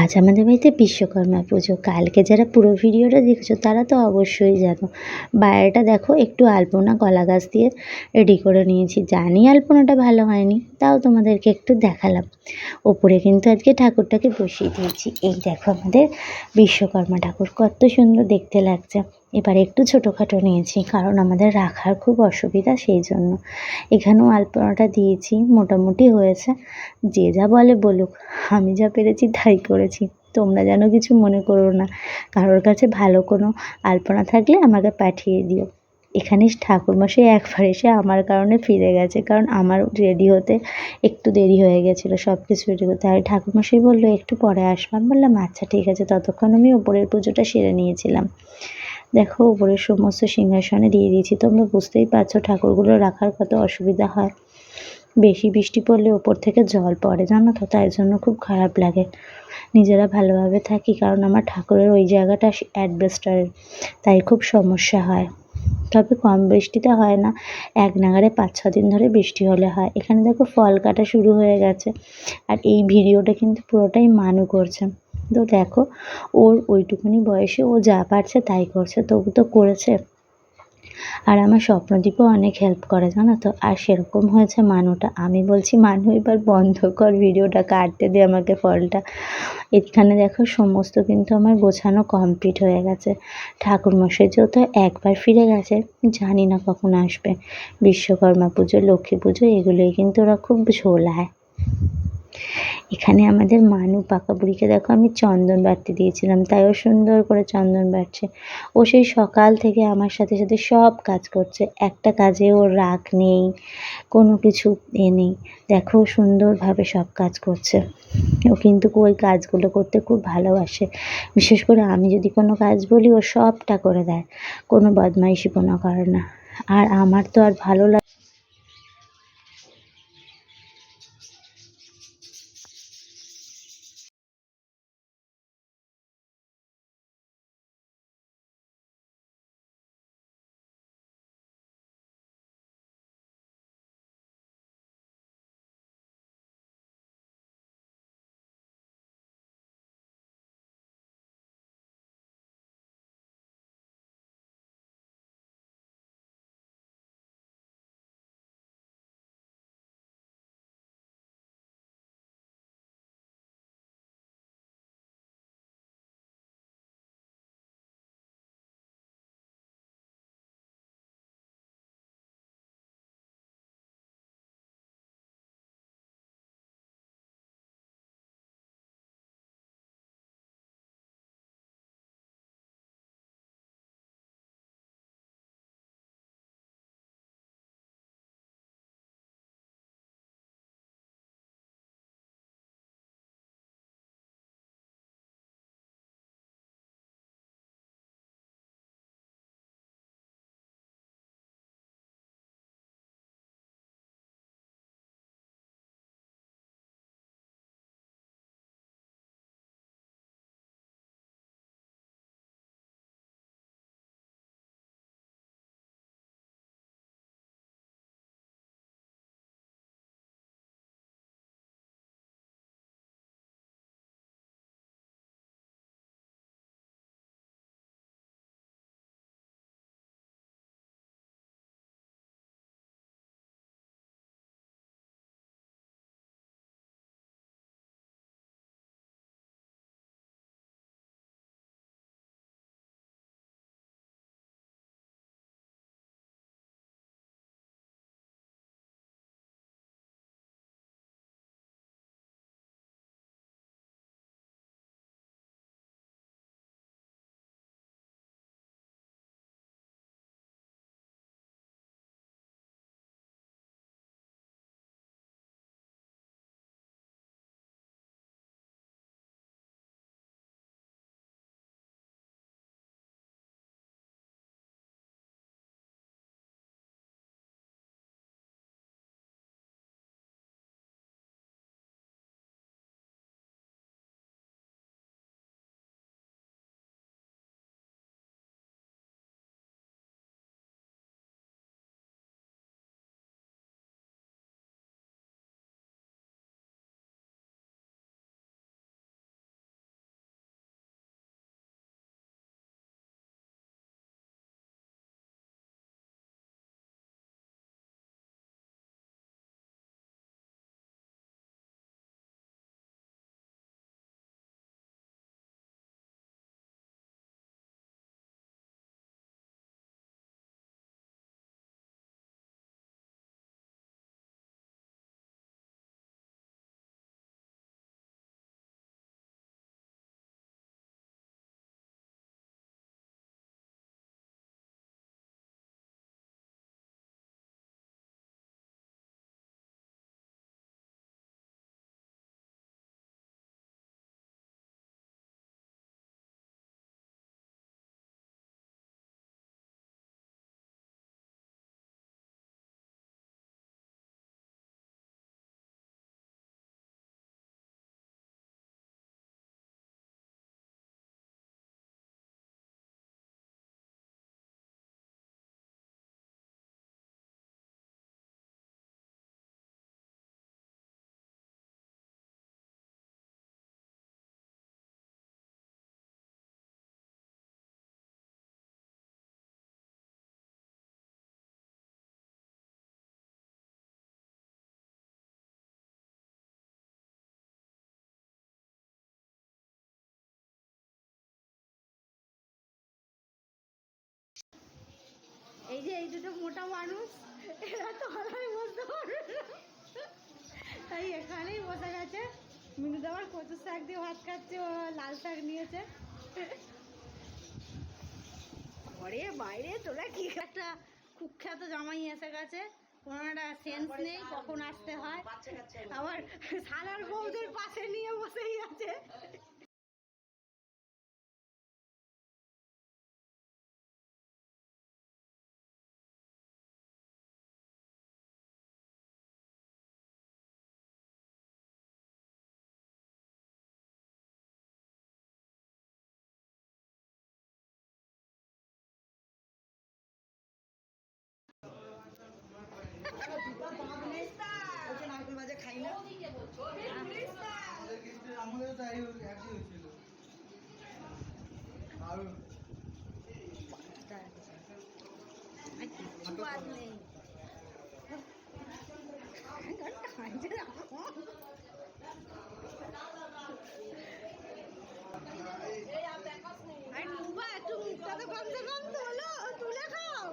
আজ আমাদের বাড়িতে বিশ্বকর্মা পুজো। কালকে যারা পুরো ভিডিওটা দেখেছ, তারা তো অবশ্যই জানো। বাইরেটা দেখো, একটু আলপনা কলা গাছ দিয়ে রেডি করে নিয়েছি। জানি আলপনাটা ভালো হয়নি, তাও তোমাদেরকে একটু দেখালাম। ওপরে কিন্তু আজকে ঠাকুরটাকে বসিয়ে দিয়েছি। এই দেখো আমাদের বিশ্বকর্মা ঠাকুর, কত সুন্দর দেখতে লাগছে। এবার একটু ছোটোখাটো নিয়েছি, কারণ আমাদের রাখার খুব অসুবিধা সেই জন্য। এখানেও আলপনাটা দিয়েছি, মোটামুটি হয়েছে। যে যা বলে বলুক, আমি যা পেরেছি তাই করেছি। তোমরা যেন কিছু মনে করো না, কারোর কাছে ভালো কোনো আলপনা থাকলে আমাকে পাঠিয়ে দিও। এখানে ঠাকুরমশাই একবার এসে আমার কারণে ফিরে গেছে, কারণ আমার রেডি হতে একটু দেরি হয়ে গেছিল সব কিছু রেডি করতে আর ঠাকুরমশাই বলল, একটু পরে আসব। আমি বললাম আচ্ছা ঠিক আছে। ততক্ষণ আমি ওপরের পুজোটা সেরে নিয়েছিলাম। দেখো, উপরের সমস্ত সিংহাসনে দিয়ে দিয়েছি। তোমরা বুঝতেই পারছ, ঠাকুরগুলো রাখার কত অসুবিধা হয়। বেশি বৃষ্টি পড়লে ওপর থেকে জল পড়ে, জানো তো? তাই জন্য খুব খারাপ লাগে। নিজেরা ভালোভাবে থাকি, কারণ আমার ঠাকুরের ওই জায়গাটা অ্যাডবেস্টারের তাই খুব সমস্যা হয়। তবে কম বৃষ্টিতে হয় না। এক নাগারে পাঁচ, ছ দিন ধরে বৃষ্টি হলে হয়। এখানে দেখো ফল কাটা শুরু হয়ে গেছে। আর এই ভিডিওটা কিন্তু পুরোটাই মানু করছে। তো দেখো, ওর ওইটুকুনি বয়সে ও যা পারছে তাই করছে। তবু তো করেছে। আর আমার স্বপ্নদীপও অনেক হেল্প করে, জানো তো? আর সেরকম হয়েছে মানুটা। আমি বলছি, মানু, এবার বন্ধ কর ভিডিওটা, কাটতে দে আমাকে ফলটা। এখানে দেখো, সমস্ত কিন্তু আমার গোছানো কমপ্লিট হয়ে গেছে। ঠাকুরমশাই যেহেতু একবার ফিরে গেছে, জানি না কখন আসবে। বিশ্বকর্মা পুজো, লক্ষ্মী পুজো, এগুলোই কিন্তু ওরা খুব ঝোলায়। এখানে আমাদের মানু পাকা বুড়িকে দেখো আমি চন্দন বাড়তে দিয়েছিলাম, তাইও সুন্দর করে চন্দন বাড়ছে। ও সেই সকাল থেকে আমার সাথে সাথে সব কাজ করছে, একটা কাজে ওর রাগ নেই, কোনো কিছু এ নেই। দেখো সুন্দরভাবে সব কাজ করছে। ও কিন্তু ওই কাজগুলো করতে খুব ভালোবাসে। বিশেষ করে আমি যদি কোনো কাজ বলি, ও সবটা করে দেয়। কোনো বদমাইশি কোনো করে না। আর আমার তো আর ভালো লাগে এই যে এই দুটো মোটা মানুষ এরা তো তলায় বসতে পারবে না। তাই এখানেই বসে গেছে। মিনুদ আবার কচু শাক দিয়ে ভাত খাচ্ছে ও লাল শাক নিয়েছে। ঘরে বাইরে তোরা কি একটা কুখ্যাত জামাই এসে গেছে। কোনো একটা সেন্স নেই কখন আসতে হয়। আবার সালার বউদের পাশে নিয়ে বসেই আছে। আমাদের তাই একই হয়েছিল নেই আরে নুবা একটু মুখটা তো কমসে কম তোলো তুলে খাও